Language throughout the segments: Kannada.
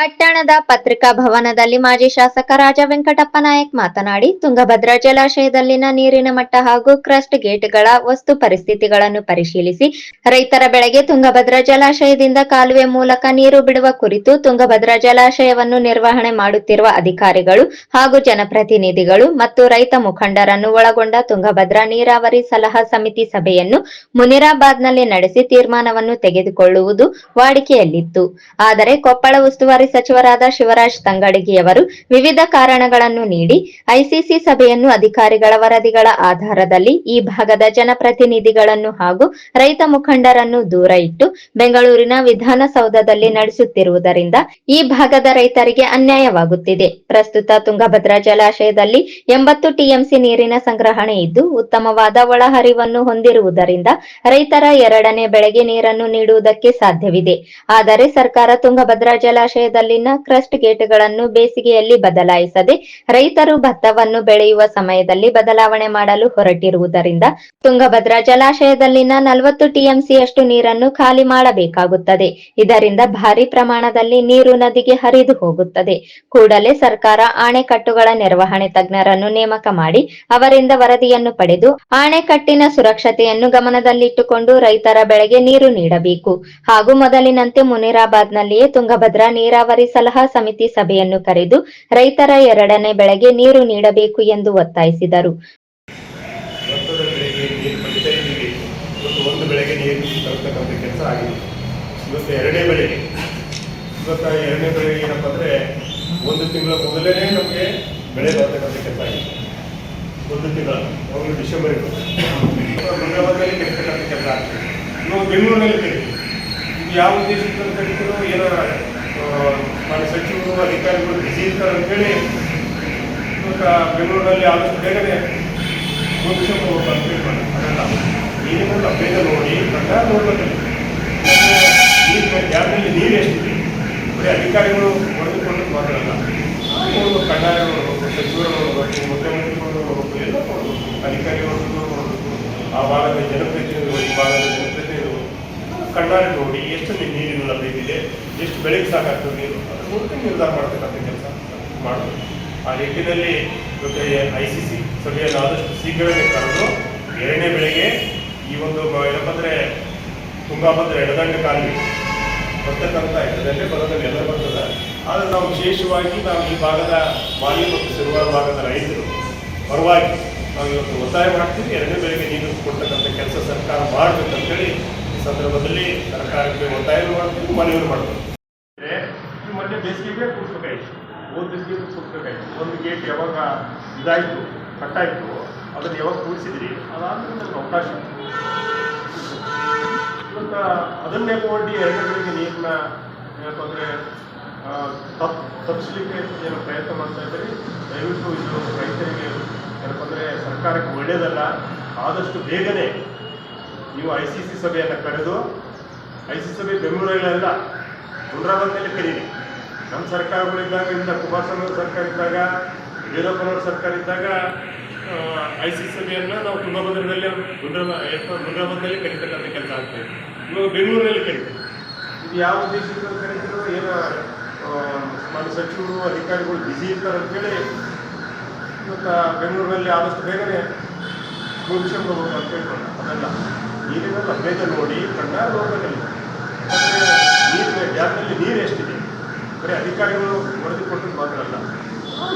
ಪಟ್ಟಣದ ಪತ್ರಿಕಾ ಭವನದಲ್ಲಿ ಮಾಜಿ ಶಾಸಕ ರಾಜ ವೆಂಕಟಪ್ಪ ನಾಯಕ್ ಮಾತನಾಡಿ, ತುಂಗಭದ್ರಾ ಜಲಾಶಯದಲ್ಲಿನ ನೀರಿನ ಮಟ್ಟ ಹಾಗೂ ಕ್ರಸ್ಟ್ ಗೇಟ್ಗಳ ವಸ್ತು ಪರಿಸ್ಥಿತಿಗಳನ್ನು ಪರಿಶೀಲಿಸಿ, ರೈತರ ಬೆಳೆಗೆ ತುಂಗಭದ್ರಾ ಜಲಾಶಯದಿಂದ ಕಾಲುವೆ ಮೂಲಕ ನೀರು ಬಿಡುವ ಕುರಿತು ತುಂಗಭದ್ರಾ ಜಲಾಶಯವನ್ನು ನಿರ್ವಹಣೆ ಮಾಡುತ್ತಿರುವ ಅಧಿಕಾರಿಗಳು ಹಾಗೂ ಜನಪ್ರತಿನಿಧಿಗಳು ಮತ್ತು ರೈತ ಮುಖಂಡರನ್ನು ಒಳಗೊಂಡ ತುಂಗಭದ್ರಾ ನೀರಾವರಿ ಸಲಹಾ ಸಮಿತಿ ಸಭೆಯನ್ನು ಮುನಿರಾಬಾದ್ನಲ್ಲಿ ನಡೆಸಿ ತೀರ್ಮಾನವನ್ನು ತೆಗೆದುಕೊಳ್ಳುವುದು ವಾಡಿಕೆಯಲ್ಲಿತ್ತು. ಆದರೆ ಕೊಪ್ಪಳ ಉಸ್ತುವಾರಿ ಸಚಿವರಾದ ಶಿವರಾಜ್ ತಂಗಡಗಿಯವರು ವಿವಿಧ ಕಾರಣಗಳನ್ನು ನೀಡಿ ಐಸಿಸಿ ಸಭೆಯನ್ನು ಅಧಿಕಾರಿಗಳ ವರದಿಗಳ ಆಧಾರದಲ್ಲಿ ಈ ಭಾಗದ ಜನಪ್ರತಿನಿಧಿಗಳನ್ನು ಹಾಗೂ ರೈತ ಮುಖಂಡರನ್ನು ದೂರ ಇಟ್ಟು ಬೆಂಗಳೂರಿನ ವಿಧಾನಸೌಧದಲ್ಲಿ ನಡೆಸುತ್ತಿರುವುದರಿಂದ ಈ ಭಾಗದ ರೈತರಿಗೆ ಅನ್ಯಾಯವಾಗುತ್ತಿದೆ. ಪ್ರಸ್ತುತ ತುಂಗಭದ್ರಾ ಜಲಾಶಯದಲ್ಲಿ ಎಂಬತ್ತು ಟಿಎಂಸಿ ನೀರಿನ ಸಂಗ್ರಹಣೆ ಇದ್ದು ಉತ್ತಮವಾದ ಒಳಹರಿವನ್ನು ಹೊಂದಿರುವುದರಿಂದ ರೈತರ ಎರಡನೇ ಬೆಳೆಗೆ ನೀರನ್ನು ನೀಡುವುದಕ್ಕೆ ಸಾಧ್ಯವಿದೆ. ಆದರೆ ಸರ್ಕಾರ ತುಂಗಭದ್ರಾ ಜಲಾಶಯದಲ್ಲಿನ ಕ್ರಸ್ಟ್ ಗೇಟ್ಗಳನ್ನು ಬೇಸಿಗೆಯಲ್ಲಿ ಬದಲಾಯಿಸದೆ ರೈತರು ಭತ್ತವನ್ನು ಬೆಳೆಯುವ ಸಮಯದಲ್ಲಿ ಬದಲಾವಣೆ ಮಾಡಲು ಹೊರಟಿರುವುದರಿಂದ ತುಂಗಭದ್ರಾ ಜಲಾಶಯದಲ್ಲಿನ ನಲವತ್ತು ಟಿಎಂಸಿಯಷ್ಟು ನೀರನ್ನು ಖಾಲಿ ಮಾಡಬೇಕಾಗುತ್ತದೆ. ಇದರಿಂದ ಭಾರಿ ಪ್ರಮಾಣದಲ್ಲಿ ನೀರು ನದಿಗೆ ಹರಿದು ಹೋಗುತ್ತದೆ. ಕೂಡಲೇ ಸರ್ಕಾರ ಆಣೆಕಟ್ಟುಗಳ ನಿರ್ವಹಣೆ ತಜ್ಞರನ್ನು ನೇಮಕ ಮಾಡಿ ಅವರಿಂದ ವರದಿಯನ್ನು ಪಡೆದು ಆಣೆಕಟ್ಟಿನ ಸುರಕ್ಷತೆಯನ್ನು ಗಮನದಲ್ಲಿಟ್ಟುಕೊಂಡು ರೈತರ ಬೆಳೆಗೆ ನೀರು ನೀಡಬೇಕು. ಹಾಗೂ ಮೊದಲಿನಂತೆ ಮುನಿರಾಬಾದ್ನಲ್ಲಿಯೇ ತುಂಗಭದ್ರಾ ನೀರಾವರಿ ಸಲಹಾ ಸಮಿತಿ ಸಭೆಯನ್ನು ಕರೆದು ರೈತರ ಎರಡನೇ ಬೆಳೆಗೆ ನೀರು ನೀಡಬೇಕು ಎಂದು ಒತ್ತಾಯಿಸಿದರು. ಒಂದು ತಿಂಗಳ ಮೊದಲೇ ನಮಗೆ ಬೆಳೆ ಬರ್ತಕ್ಕಂಥ ಕೆಲಸ ಆಗಿದೆ. ಒಂದು ತಿಂಗಳ ಅವರು ಡಿಸೆಂಬರ್ ಕರಿತಕ್ಕಂಥ ಕೆಲಸ ಆಗ್ತದೆ ಇವಾಗ ಬೆಂಗಳೂರಿನಲ್ಲಿ ಇದು ಯಾವ ಉದ್ದೇಶಕ್ಕೆ ಕರಿತೀರೋ ಏನೋ ಮಾನ್ಯ ಸಚಿವರು ಅಧಿಕಾರಿಗಳು ಬಿಸಿ ಇರ್ತಾರೆ ಅಂತೇಳಿ ಇವಾಗ ಬೆಂಗಳೂರಿನಲ್ಲಿ ಆದಷ್ಟು ಬೇಗನೆ ಕಂಪ್ಲೀಟ್ ಮಾಡಿ ಅದಲ್ಲ ನೀರಿನ ಬೇಗ ನೋಡಿ ಪ್ರಕಾರ ನೋಡ್ಬೇಕು ನೀರು ಡ್ಯಾಮ್ನಲ್ಲಿ ನೀರು ಎಷ್ಟಿದೆ ಬರೀ ಅಧಿಕಾರಿಗಳು ಹೊಡೆದುಕೊಂಡು ಮಾತಾಡಲ್ಲ. ನೋಡ್ಬೇಕು ಕಡ್ಡಾಯ ನೋಡ್ಬೇಕು ಸಚಿವರು ನೋಡ್ಬೇಕು ಮುಖ್ಯಮಂತ್ರಿಗಳು ನೋಡ್ಬೇಕು ಎಲ್ಲ ನೋಡ್ಬೇಕು. ಅಧಿಕಾರಿಗಳು ನೋಡ್ಬೇಕು. ಆ ಭಾಗದ ಜನಪ್ರತಿನಿಧಿಗಳು, ಈ ಭಾಗದ ಜನಪ್ರತಿನಿಧಿಗಳು ಕಣ್ಣಾರೆ ನೋಡಿ ಎಷ್ಟು ನೀರಿನ ಲಭ್ಯತೆ ಇದೆ? ಎಷ್ಟು ಬೆಳೆಗೆ ಸಾಕಾಗ್ತದೆ ನೀರು ಅದ್ರ ಮೂಲಕ ನಿರ್ಧಾರ ಮಾಡ್ತಕ್ಕಂಥ ಕೆಲಸ ಮಾಡಬೇಕು ಆ ನಿಟ್ಟಿನಲ್ಲಿ ಇವತ್ತು ಐ ಸಿ ಸಿ ಸಭೆಯನ್ನು ಆದಷ್ಟು ಶೀಘ್ರವೇ ಕರೆದು ಎರಡನೇ ಬೆಳೆಗೆ ಈ ಒಂದು ಏನಪ್ಪಂದ್ರೆ ಏನಪ್ಪ ಅಂದರೆ ತುಂಗಾಭದ್ರ ಎಡದಂಡ ಕಾಲುವೆ ಬರ್ತಕ್ಕಂಥ ಎಡದಂಡೆ ಬರೋದಲ್ಲಿ ಎಲ್ಲ ಬರ್ತದೆ. ಆದರೆ ನಾವು ವಿಶೇಷವಾಗಿ ನಾವು ಈ ಭಾಗದ ಮಾಲಿ ಮತ್ತು ಸಿರುವಾರ ಭಾಗದ ರೈತರು ಪರವಾಗಿ ನಾವು ಇವತ್ತು ಒತ್ತಾಯ ಮಾಡ್ತೀವಿ. ಎರಡನೇ ಬೆಳೆಗೆ ನೀರು ಕೊಡ್ತಕ್ಕಂಥ ಕೆಲಸ ಸರ್ಕಾರ ಮಾಡಬೇಕಂತೇಳಿ ಈ ಸಂದರ್ಭದಲ್ಲಿ ಸರ್ಕಾರಕ್ಕೆ ಒತ್ತಾಯ ಮಾಡ್ತೀವಿ ಮನವಿ ಮಾಡ್ತೀವಿ ಅಂದ್ರೆ ಈ ಮೊನ್ನೆ ಬೇಸಿಗೆಗೆ ಕೂಡಿಸ್ಬೇಕಾಯ್ತು ಗೇಟ್ ಬೇಸಿಗೆ ಒಂದು ಗೇಟ್ ಯಾವಾಗ ಇದಾಯಿತು ಕಟ್ಟಾಯಿತು ಅದನ್ನು ಯಾವಾಗ ಕೂಡಿಸಿದ್ರಿ ಅದಾದ್ರೂ ನಮ್ಗೆ ಅವಕಾಶ ಇವತ್ತು ಅದನ್ನೇ ಎರಡು ಬೆಳೆಗೆ ನೀರನ್ನ ಅಂದರೆ ತಪ್ ತಪ್ಪಿಸ್ಲಿಕ್ಕೆ ಏನು ಪ್ರಯತ್ನ ಮಾಡ್ತಾ ಇದ್ದೀರಿ ದಯವಿಟ್ಟು ಇದು ರೈತರಿಗೆ ಯಾಕಂದ್ರೆ ಸರ್ಕಾರಕ್ಕೆ ಒಳ್ಳೆಯದಲ್ಲ ಆದಷ್ಟು ಬೇಗನೆ ನೀವು ಐ ಸಿ ಸಿ ಸಭೆಯನ್ನು ಕರೆದು ಐ ಸಿ ಸಭೆ ಬೆಂಗಳೂರಲ್ಲ ಹುಡ್ರಾಬಾದ್ನಲ್ಲಿ ಕರೀರಿ ನಮ್ಮ ಸರ್ಕಾರಗಳಿದ್ದಾಗ ಇಂದ ಕುಮಾರಸ್ವಾಮಿ ಸರ್ಕಾರ ಇದ್ದಾಗ ಯಡಿಯೂರಪ್ಪನವ್ರ ಸರ್ಕಾರ ಇದ್ದಾಗ ಐ ಸಿ ಸಭೆಯನ್ನು ನಾವು ತುಂಗಭದ್ರದಲ್ಲಿ ತುಂಗಭದ್ರದಲ್ಲಿ ಕರೀತಕ್ಕಂಥ ಕೆಲಸ ಆಗ್ತದೆ ಇವಾಗ ಬೆಂಗಳೂರಿನಲ್ಲಿ ಕರೀತೀವಿ ಇದು ಯಾವ ಉದ್ದೇಶದಿಂದ ಕರೀತಿರೋ ಏನು ಮಾನ್ಯ ಸಚಿವರು, ಅಧಿಕಾರಿಗಳು ಬ್ಯುಸಿ ಇರ್ತಾರೆ ಅಂತೇಳಿ ಇವತ್ತು ಬೆಂಗಳೂರಿನಲ್ಲಿ ಆದಷ್ಟು ಬೇಗನೆ ಮುಗಿಸ್ಕೊಂಡು ಹೋಗ್ಬೇಕು ಅಂತ ಹೇಳ್ಕೊಂಡು ಅದೆಲ್ಲ, ನೀರಿನ ಲಭ್ಯತೆ ನೋಡಿ, ಕಣ್ಣಾರ ನೋಡ್ಬೇಕಲ್ಲ ನೀರಿನ ಡ್ಯಾಮ್ನಲ್ಲಿ ನೀರು ಎಷ್ಟಿದೆ? ಬರೀ ಅಧಿಕಾರಿಗಳು ವರದಿ ಕೊಟ್ಟು ಮಾತ್ರ ಅಲ್ಲ.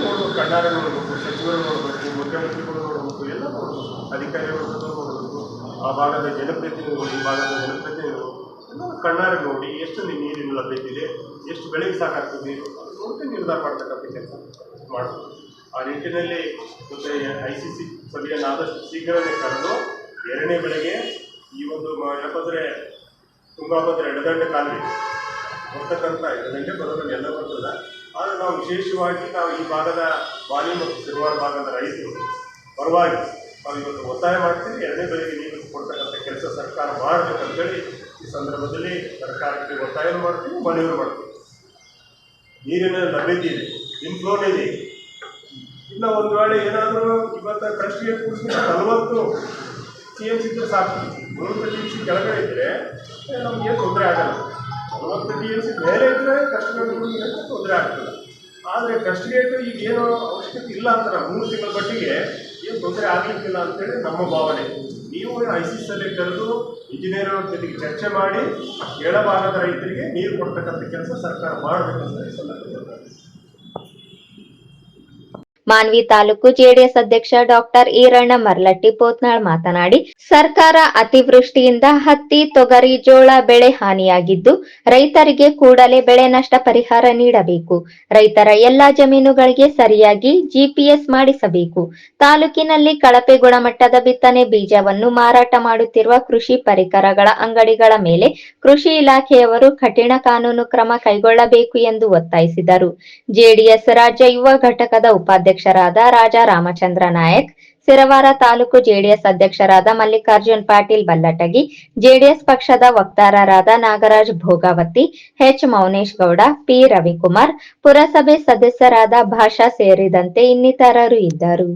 ನೋಡ್ಬೇಕು ಕಣ್ಣಾರ ನೋಡ್ಬೇಕು, ಸಚಿವರು ನೋಡ್ಬೇಕು, ಮುಖ್ಯಮಂತ್ರಿಗಳು ನೋಡಬೇಕು, ಎಲ್ಲ ನೋಡಬೇಕು. ಅಧಿಕಾರಿಗಳು ನೋಡಬೇಕು. ಆ ಭಾಗದ ಜನಪ್ರತಿನಿಧಿಗಳು, ಈ ಭಾಗದ ಜನಪ್ರತಿನಿಧಿಗಳು ಎಲ್ಲ ಕಣ್ಣಾರೆ ನೋಡಿ ಎಷ್ಟು ನೀರಿನ ಲಭ್ಯತೆ ಎಷ್ಟು ಬೆಳೆಗೆ ಸಾಕಾಗ್ತದೆ ನೋಡಿ ನಿರ್ಧಾರ ಮಾಡ್ತಕ್ಕಂಥ ಕೆಲಸ ಮಾಡಬೇಕು ಆ ನಿಟ್ಟಿನಲ್ಲಿ ಮತ್ತೆ ಐ ಸಿ ಸಿ ಸಭೆಯನ್ನು ಆದಷ್ಟು ಶೀಘ್ರವೇ ಕರೆದು ಎರಡನೇ ಬೆಳೆಗೆ ಈ ಒಂದು ತುಂಬ ಬಂದರೆ ಎಡದಂಡೆ ಕಾಲುವೆ. ಬರ್ತಕ್ಕಂಥ ಎಡದಂಡೆ ಬರೋದಲ್ಲಿ ಎಲ್ಲ ಬರ್ತದೆ. ಆದರೆ ನಾವು ವಿಶೇಷವಾಗಿ ನಾವು ಈ ಭಾಗದ ವಾಲಿ ಮತ್ತು ಸಿರುವಾರ ಭಾಗದ ರೈತರು, ಪರವಾಗಿ ನಾವು ಇವತ್ತು ಒತ್ತಾಯ ಮಾಡ್ತೀವಿ. ಎರಡನೇ ಬೆಳೆಗೆ ನೀರು ಕೊಡ್ತಕ್ಕಂಥ ಕೆಲಸ ಸರ್ಕಾರ ಮಾಡಬೇಕಂತೇಳಿ ಈ ಸಂದರ್ಭದಲ್ಲಿ ಸರ್ಕಾರಕ್ಕೆ ಒತ್ತಾಯ ಮಾಡ್ತೀವಿ ಮನವಿ ಮಾಡ್ತೀವಿ. ನೀರಿನ ಲಭ್ಯತೆ ಇದೆ ಇಂಪ್ಲೋನ್ ಇದೆ. ಇನ್ನು ಒಂದು ವೇಳೆ ಏನಾದರೂ ಇವತ್ತು ಕೃಷಿಗೆ ಕೂಡಿಸಿದ್ರೆ ನಲವತ್ತು ಟಿ ಎಂ ಸಿ ಸಾಕು. ನೂರು ಟಿ ಸಿ ಕೆಳಗಡೆ ಇದ್ದರೆ ನಮಗೇನು ತೊಂದರೆ ಆಗಲ್ಲ. ಟಿ ಎಂ ಸಿ ಮೇಲೆ ಇದ್ರೆ ಕಷ್ಟಗಳಿಗೆ ತೊಂದರೆ ಆಗ್ತದೆ ಆದರೆ ಕಷ್ಟ ಗೇಟ್ ಈಗ ಏನೋ ಅವಶ್ಯಕತೆ ಇಲ್ಲ ಅಂತಾರೆ ಮೂರು ತಿಂಗಳ ಮಟ್ಟಿಗೆ ಏನು ತೊಂದರೆ ಆಗಲಿಕ್ಕಿಲ್ಲ ಅಂತೇಳಿ ನಮ್ಮ ಭಾವನೆ ನೀವು ಐ ಸಿ ಸಿಯಲ್ಲಿ ಕರೆದು ಇಂಜಿನಿಯರ್ ಜೊತೆಗೆ ಚರ್ಚೆ ಮಾಡಿ ಕೇಳಬಾರದ ರೈತರಿಗೆ ನೀರು ಕೊಡ್ತಕ್ಕಂಥ ಕೆಲಸ ಸರ್ಕಾರ ಮಾಡಬೇಕು ಅಂತ ಹೇಳ್ತಾರೆ. ಮಾನ್ವಿ ತಾಲೂಕು ಜೆಡಿಎಸ್ ಅಧ್ಯಕ್ಷ ಡಾಕ್ಟರ್ ಈರಣ್ಣ ಮರ್ಲಟ್ಟಿ ಪೋತ್ನಾಳ್ ಮಾತನಾಡಿ, ಸರ್ಕಾರ ಅತಿವೃಷ್ಟಿಯಿಂದ ಹತ್ತಿ, ತೊಗರಿ, ಜೋಳ ಬೆಳೆ ಹಾನಿಯಾಗಿದ್ದು, ರೈತರಿಗೆ ಕೂಡಲೇ ಬೆಳೆ ನಷ್ಟ ಪರಿಹಾರ ನೀಡಬೇಕು. ರೈತರ ಎಲ್ಲಾ ಜಮೀನುಗಳಿಗೆ ಸರಿಯಾಗಿ ಜಿಪಿಎಸ್ ಮಾಡಿಸಬೇಕು. ತಾಲೂಕಿನಲ್ಲಿ ಕಳಪೆ ಗುಣಮಟ್ಟದ ಬಿತ್ತನೆ ಬೀಜವನ್ನು ಮಾರಾಟ ಮಾಡುತ್ತಿರುವ ಕೃಷಿ ಪರಿಕರಗಳ ಅಂಗಡಿಗಳ ಮೇಲೆ ಕೃಷಿ ಇಲಾಖೆಯವರು ಕಠಿಣ ಕಾನೂನು ಕ್ರಮ ಕೈಗೊಳ್ಳಬೇಕು ಎಂದು ಒತ್ತಾಯಿಸಿದರು. ಜೆಡಿಎಸ್ ರಾಜ್ಯ ಯುವ ಘಟಕದ ಉಪಾಧ್ಯಕ್ಷರಾದ ರಾಜಾ ರಾಮಚಂದ್ರ ನಾಯಕ್ ಸಿರವಾರ ತಾಲೂಕು ಜೆಡಿಎಸ್ ಅಧ್ಯಕ್ಷರಾದ ಮಲ್ಲಿಕಾರ್ಜುನ್ ಪಾಟೀಲ್ ಬಲ್ಲಟಗಿ, ಜೆಡಿಎಸ್ ಪಕ್ಷದ ವಕ್ತಾರರಾದ ನಾಗರಾಜ್ ಭೋಗಾವತಿ, ಎಚ್ ಮೌನೇಶ್ ಗೌಡ, ಪಿ ರವಿಕುಮಾರ್, ಪುರಸಭೆ ಸದಸ್ಯರಾದ ಭಾಷಾ ಸೇರಿದಂತೆ ಇನ್ನಿತರರು ಇದ್ದರು.